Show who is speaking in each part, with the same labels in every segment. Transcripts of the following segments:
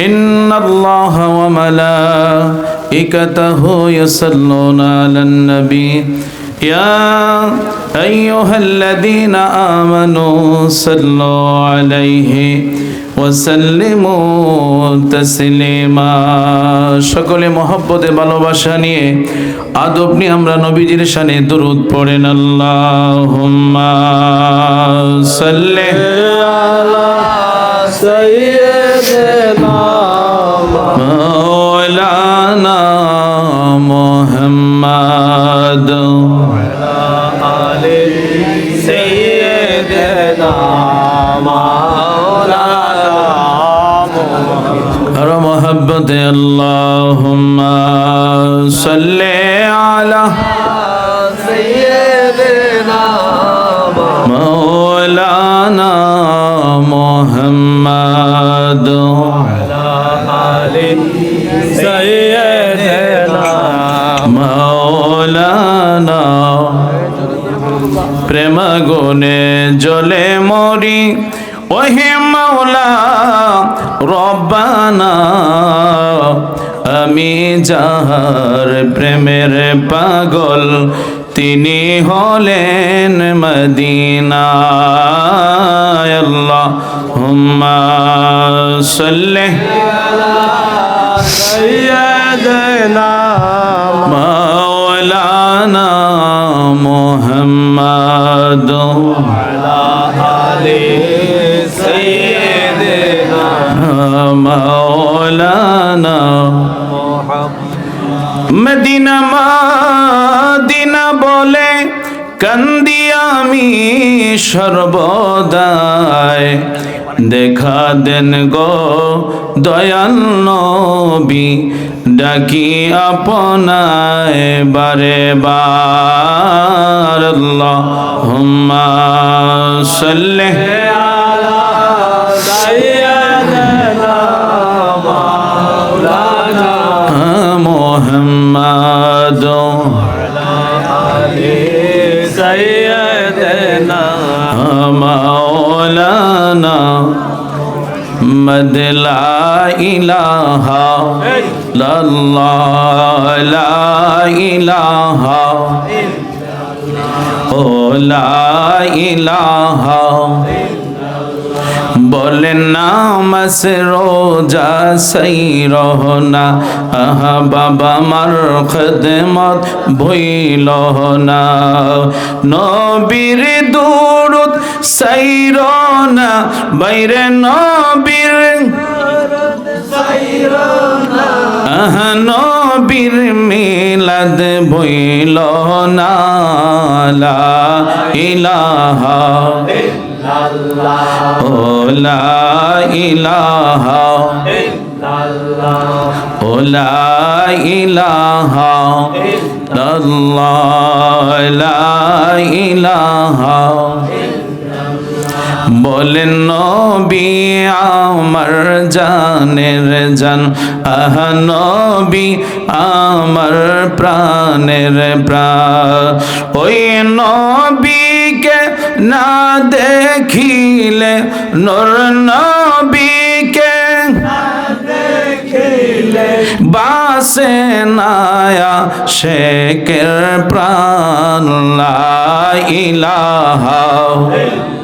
Speaker 1: إن الله وملائكته يصلون على النبي يا أيها الذين آمنوا صلوا عليه وسلموا تسليما সকলে মহব্বতে ভালোবাসা নিয়ে আদব নিয়ে আমরা নবীজির শানে দরুদ পড়েন আল্লাহুম্মা সাল্লি مولانا محمد মৌলানা প্রেম গুনে জলে মরি ওহে মাওলা রব্বানা আমি যাহার প্রেমের পাগল তিনি হলেন মদিনায় আল্লাহ হুম্মা সাল্লিহ আলা সাইয়্যিদিনা মাওলানা মুহাম্মদ আলা আলি সাইয়্যিদিনা মাওলানা মুহাম্মদ মদিনা মা কান্দি আমি সর্বদায় দেখা দেন গো দয়াল নবী ডাকি আপনায় বারে বার। আল্লাহুম্মা সাল্লি। ইল্লাল্লাহ লা ইলাহা ও লা ইলাহা। বলেন না মাস রোজা সেই রহনা, আহা বাবা মার খেদমত ভইল না। নবীর দূরত সেই রহনা, বাইরে নবীর সেই রহনা। নবীর মিলাদ বইল নালা ইলাহা ওলা ইলাহা ওলা ইলাহা আল্লাহ বলেন নবী, আমার জানের জান। আহ নবী, আমার প্রাণের প্রাণ। ওই নবীকে না দেখিলে, নর নবীকে বাসে নায়া শেখের প্রাণ।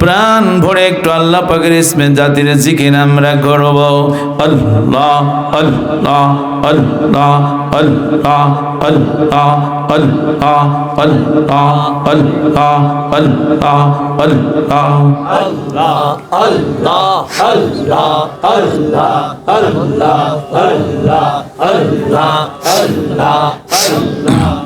Speaker 1: প্রাণ ভরে একটু আল্লাহ পাকের ইসমে জাতির জিকির আমরা করব আল্লাহ আল্লাহ আল্লাহ আল্লাহ আল্লাহ আল্লাহ আল্লাহ আল্লাহ আল্লাহ আল্লাহ আল্লাহ আল্লাহ আল্লাহ আল্লাহ আল্লাহ তুই আমারে ডাক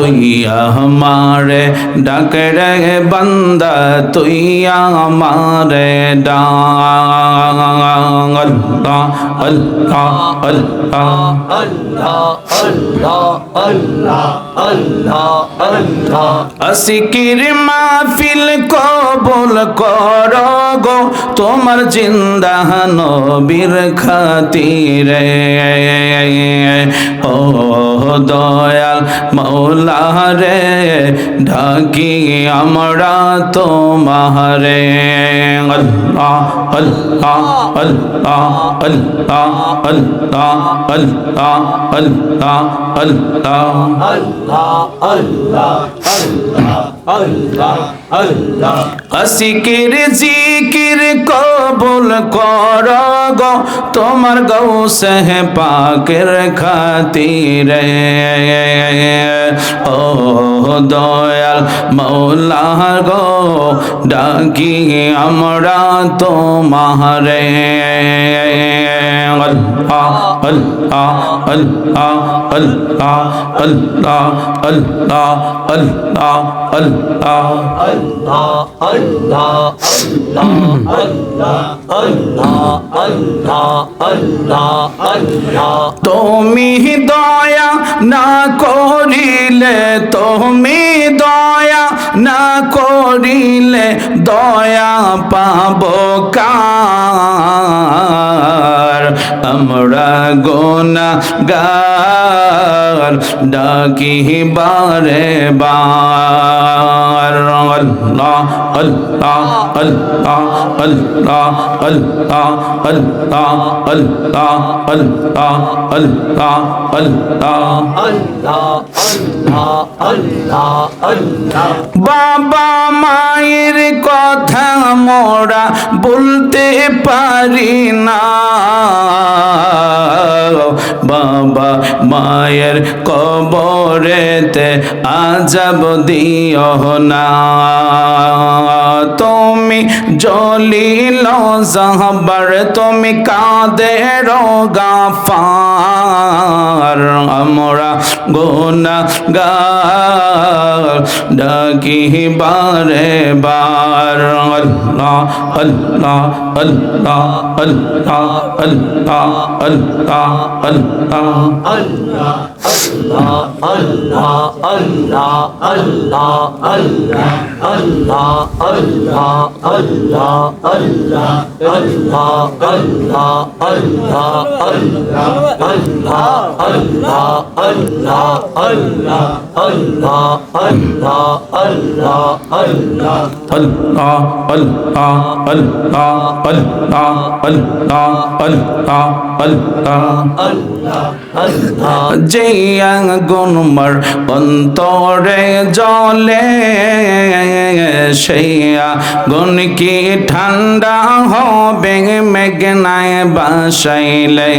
Speaker 1: تئی ہمارے ڈکرے بندہ تئی ہمارے ڈان اللہ اللہ اللہ اصر مافل کو بول کر گو تم زندہ দয়াল মৌলা রে ঢাকি আমরা তোমারে আল্লাহ আল্লাহ আল্লাহ আল্লাহ আল্লাহ আল্লাহ আল্লাহ আল্লাহ আসিকির জিকির কবুল কর গো তোমার গৌসে পাকের খাতিরে ও দয়াল মৌলা গো ডাকি আমরা তোমারে আল্লাহ আল্লাহ আল্লাহ আল্লাহ আল্লাহ আল্লাহ আল্লাহ আল্লাহ তুমি দয়া না করিলে তুমি দয়া না করিলে দয়া পাব কার আমরা গোনা গার ডাকি বারে বার আল্লাহ আল্লাহ আল্লাহ আল্লাহ আল্লাহ আল্লাহ আল্লাহ আল্লাহ আল্লাহ আল্লাহ বাবা মায়ের কথা মোরা বলতে পারি না বাবা মায়ের কবরেতে আজাব দিও না তুমি জলিল জাহবার তুমি কাঁদে গাফার আমরা গোনা গার ডাকি বারে বার আল্লাহ আল্লাহ আল্লাহ আল্লাহ আল্লাহ আল্লাহ আল্লাহ আল্লাহ আল্লাহ আল্লাহ আল্লাহ আল্লাহ আল্লাহ আল্লাহ যে আগুন মার অন্তরে জলে সেই গুণ কি ঠান্ডা হবে মেঘনায় বাসাইলে?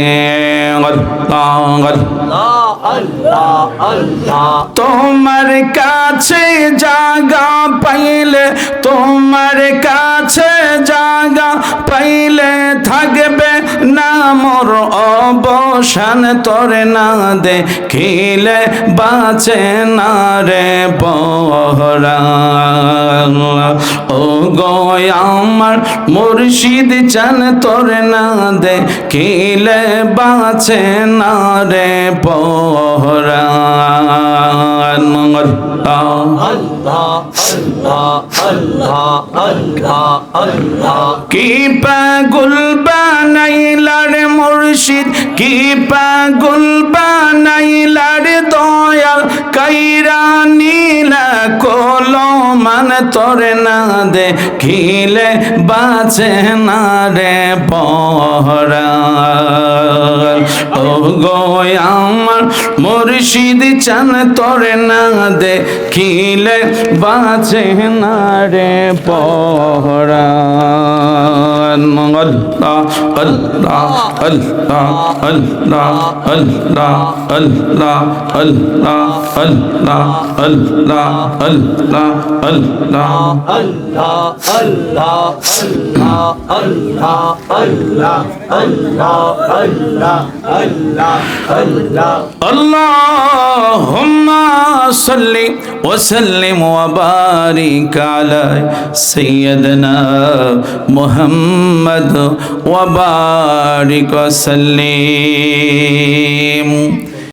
Speaker 1: তোমার কাছে জাগা পাইলে তোমার কাছে জাগা পাইলে থাকবে না মোর অবসান। তোরে না দেখিলে বাঁচে না রে বহরা। ও গো আমার মুর্শিদ চান তোরে না দেখিলে বাঁচে না রে বহরা। কি পাগুল বানাইলার মুর্শিদ? কি পাগুল বানাইলার দয়াল? কাইরা নীলা কলো মান তোরে না দেখিলে বাঁচে না রে পহরা ও গো আমার মুর্শিদ চান তোরে না দেখিলে বাঁচে না রে পহরা আল্লাহ আল্লাহ আল্লাহ আল্লাহ আল্লাহ আল্লাহ আল্লাহ আল্লাহ আল্লাহ আল্লাহ আল্লাহ Allah Allah Allah Allah Allah Allah Allah Allah Allah Allah Allahumma salli wa sallim wa barik ala sayyidina Muhammad wa barik wa sallim